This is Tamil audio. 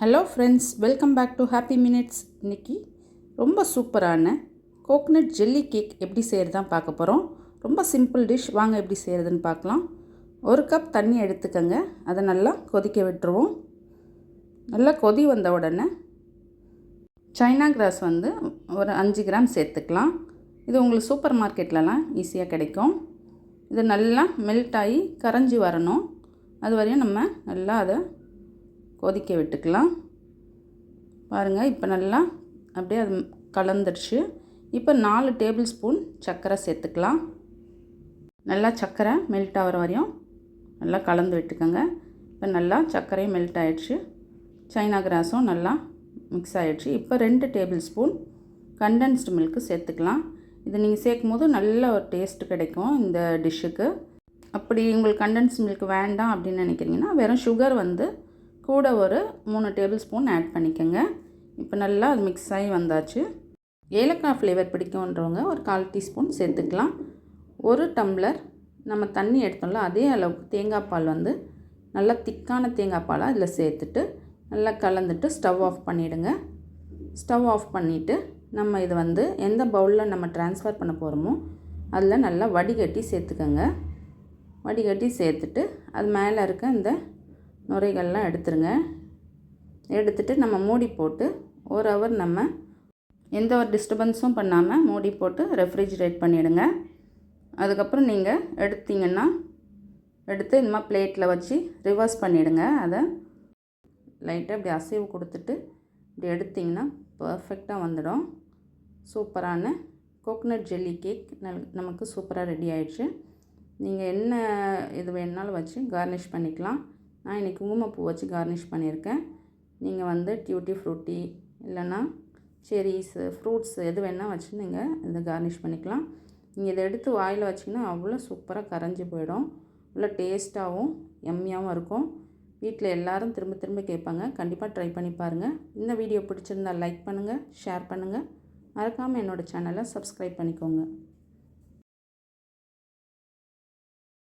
Hello friends welcome back to happy minutes இன்னைக்கு ரொம்ப சூப்பரான கோக்னட் ஜெல்லி கேக் எப்படி செய்கிறதான் பார்க்க போகிறோம் ரொம்ப சிம்பிள் டிஷ் வாங்க எப்படி செய்கிறதுன்னு பார்க்கலாம். ஒரு கப் தண்ணி எடுத்துக்கோங்க. அதை நல்லா கொதிக்க விட்டுருவோம். நல்லா கொதி வந்த உடனே சைனா கிராஸ் வந்து ஒரு அஞ்சு கிராம் சேர்த்துக்கலாம். இது உங்களுக்கு சூப்பர் மார்க்கெட்லலாம் ஈஸியாக கிடைக்கும். இது நல்லா மெல்ட் ஆகி கரைஞ்சி வரணும். அது வரையும் நம்ம நல்லா அதை கொதிக்க விட்டுக்கலாம். பாருங்கள் இப்போ நல்லா அப்படியே அது கலந்துடுச்சு. இப்போ நாலு டேபிள் ஸ்பூன் சர்க்கரை சேர்த்துக்கலாம். நல்லா சர்க்கரை மெல்ட் ஆகிற வரையும் நல்லா கலந்து விட்டுக்கோங்க. இப்போ நல்லா சர்க்கரையும் மெல்ட் ஆகிடுச்சு சைனா கிராஸும் நல்லா மிக்ஸ் ஆகிடுச்சு இப்போ ரெண்டு டேபிள் ஸ்பூன் கண்டென்ஸ்டு மில்க்கு சேர்த்துக்கலாம். இது நீங்கள் சேர்க்கும் போது நல்ல ஒரு டேஸ்ட் கிடைக்கும் இந்த டிஷ்ஷுக்கு அப்படி உங்களுக்கு கண்டென்ஸ் மில்க் வேண்டாம் அப்படின்னு நினைக்கிறீங்கன்னா வெறும் சுகர் வந்து கூட ஒரு மூணு டேபிள் ஸ்பூன் ஆட் பண்ணிக்கோங்க. இப்போ நல்லா அது மிக்ஸ் ஆகி வந்தாச்சு. ஏலக்காய் ஃப்ளேவர் பிடிக்கும்ன்றவங்க ஒரு கால் டீஸ்பூன் சேர்த்துக்கலாம். ஒரு டம்ளர் நம்ம தண்ணி எடுத்தோம்ல அதே அளவுக்கு தேங்காய் பால் வந்து நல்லா திக்கான தேங்காய் பாலை அதில் சேர்த்துட்டு நல்லா கலந்துட்டு ஸ்டவ் ஆஃப் பண்ணிவிடுங்க ஸ்டவ் ஆஃப் பண்ணிவிட்டு நம்ம இது வந்து எந்த பவுலில் நம்ம ட்ரான்ஸ்ஃபர் பண்ண போகிறோமோ அதில் நல்லா வடிகட்டி சேர்த்துக்கோங்க. வடிகட்டி சேர்த்துட்டு அது மேலே இருக்க இந்த நுரைகள்லாம் எடுத்துருங்க. எடுத்துட்டு நம்ம மூடி போட்டு ஒரு ஹவர் நம்ம எந்த ஒரு டிஸ்டர்பன்ஸும் பண்ணாமல் மூடி போட்டு ரெஃப்ரிஜிரேட் பண்ணிவிடுங்க அதுக்கப்புறம் நீங்கள் எடுத்தீங்கன்னா எடுத்து இந்தமாதிரி பிளேட்டில் வச்சு ரிவர்ஸ் பண்ணிவிடுங்க அதை லைட்டாக இப்படி அசைவு கொடுத்துட்டு இப்படி எடுத்திங்கன்னா பர்ஃபெக்டாக வந்துடும். சூப்பரான கோகோனட் ஜெல்லி கேக் நல் நமக்கு சூப்பராக ரெடி ஆயிடுச்சு. நீங்கள் என்ன இது வேணுனாலும் வச்சு கார்னிஷ் பண்ணிக்கலாம். நான் இன்றைக்கி குங்குமப்பூ வச்சு கார்னிஷ் பண்ணியிருக்கேன். நீங்கள் வந்து டியூட்டி ஃப்ரூட்டி இல்லைன்னா செரீஸு ஃப்ரூட்ஸ் எது வேணால் வச்சு நீங்கள் இதை கார்னிஷ் பண்ணிக்கலாம். நீங்கள் இதை எடுத்து வாயில் வச்சிங்கன்னா அவ்வளோ சூப்பராக கரைஞ்சி போயிடும். அவ்வளோ டேஸ்ட்டாகவும் எம்மியாகவும் இருக்கும். வீட்டில் எல்லோரும் திரும்ப திரும்ப கேட்பாங்க. கண்டிப்பாக ட்ரை பண்ணி பாருங்கள் இந்த வீடியோ பிடிச்சிருந்தால் லைக் பண்ணுங்கள் ஷேர் பண்ணுங்கள் மறக்காமல் என்னோடய சேனலை சப்ஸ்கிரைப் பண்ணிக்கோங்க.